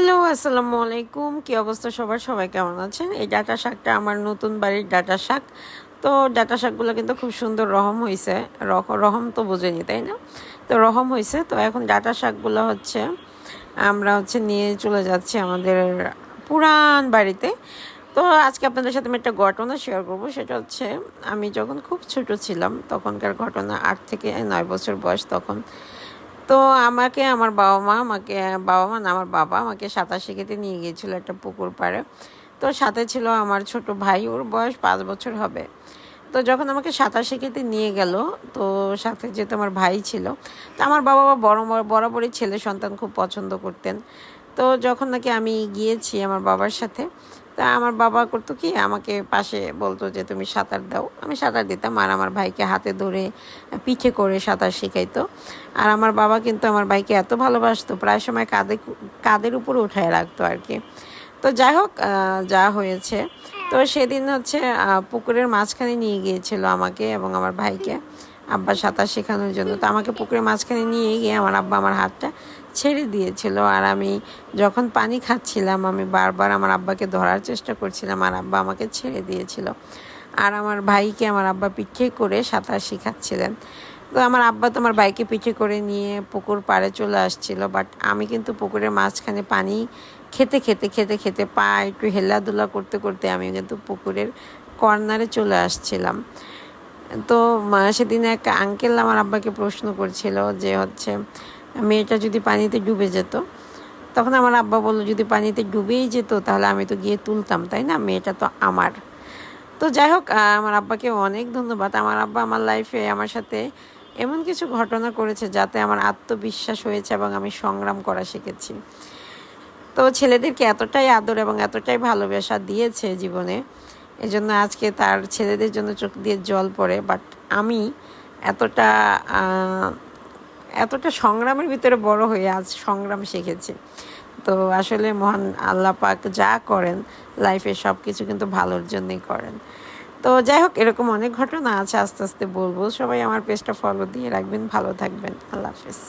Hello, আসসালামু আলাইকুম। কি অবস্থা সবার? সবাই কেমন আছেন? এই ডাটা শাকটা আমার নতুন বাড়ির ডাটা শাক। তো ডাটা শাকগুলো কিন্তু খুব সুন্দর রহম হয়েছে রহম তো বোঝেনি, তাই না? তো রহম হয়েছে তো এখন ডাটা শাকগুলো হচ্ছে, আমরা হচ্ছে নিয়ে চলে যাচ্ছি আমাদের পুরান বাড়িতে। তো আজকে আপনাদের সাথে আমি একটা ঘটনা শেয়ার করব। সেটা হচ্ছে, আমি যখন খুব ছোট ছিলাম, তখনকার ঘটনা আট থেকে নয় বছর বয়স তখন। তো আমাকে আমার বাবা মা আমাকে, বাবা মা না, আমার বাবা আমাকে সাঁতার শিখেতে নিয়ে গিয়েছিল একটা পুকুর পাড়ে। তো সাথে ছিল আমার ছোট ভাই, ওর বয়স পাঁচ বছর হবে। তো যখন আমাকে সাঁতার শিখেতে নিয়ে গেল, তো সাথে যেহেতু আমার ভাই ছিল, তো আমার বাবা বড়, বরাবরই ছেলে সন্তান খুব পছন্দ করতেন। তো যখন নাকি আমি গিয়েছি আমার বাবার সাথে, তা আমার বাবা করতো কি, আমাকে পাশে বলতো যে, তুমি সাঁতার দাও। আমি সাঁতার দিতাম আর আমার ভাইকে হাতে ধরে, পিঠে করে সাঁতার শেখাইতো। আর আমার বাবা কিন্তু আমার ভাইকে এত ভালোবাসতো, প্রায় সময় কাঁধে কাঁধের উপর উঠায় রাখতো আর কি। তো যাই হোক যা হয়েছে। তো সেদিন হচ্ছে পুকুরের মাঝখানে নিয়ে গিয়েছিল আমাকে এবং আমার ভাইকে। আব্বা সাঁতার শেখানোর জন্য। তো আমাকে পুকুরের মাঝখানে নিয়ে গিয়ে আমার আব্বা আমার হাতটা ছেড়ে দিয়েছিল। আর আমি যখন পানি খাচ্ছিলাম, আমি বারবার আমার আব্বাকে ধরার চেষ্টা করছিলাম, আর আব্বা আমাকে ছেড়ে দিয়েছিল। আর আমার ভাইকে আমার আব্বা পিঠে করে সাঁতার শেখাচ্ছিলেন। তো আমার আব্বা তো আমার বাইকে পিঠে করে নিয়ে পুকুর পাড়ে চলে আসছিল। বাট আমি কিন্তু পুকুরের মাঝখানে পানি খেতে খেতে খেতে খেতে পা একটু হেলাধুলা করতে করতে আমি কিন্তু পুকুরের কর্নারে চলে আসছিলাম। তো সেদিন এক আঙ্কেল আমার আব্বাকে প্রশ্ন করছিল যে হচ্ছে, মেয়েটা যদি পানিতে ডুবে যেত, তখন আমার আব্বা বলল, যদি পানিতে ডুবেই যেত, তাহলে আমি তো গিয়ে তুলতাম, তাই না? মেয়েটা তো আমার। তো যাই হোক আমার আব্বাকে অনেক ধন্যবাদ। আমার আব্বা আমার লাইফে আমার সাথে এমন কিছু ঘটনা করেছে যাতে আমার আত্মবিশ্বাস হয়েছে এবং আমি সংগ্রাম করা শিখেছি। তো ছেলেদেরকে এতটাই আদর এবং এতটাই ভালোবাসা দিয়েছে জীবনে এজন্য আজকে তার ছেলেদের জন্য চোখ দিয়ে জল পড়ে বাট আমি এতটা এতটা সংগ্রামের ভিতরে বড় হয়ে আজ সংগ্রাম শিখেছি। তো আসলে মহান আল্লাহ পাক যা করেন লাইফে সব কিছু কিন্তু ভালোর জন্যই করেন। তো যাই হোক, এরকম অনেক ঘটনা আছে, আস্তে আস্তে বলব। সবাই আমার পেজটা ফলো দিয়ে রাখবেন, ভালো থাকবেন। আল্লাহ হাফিজ।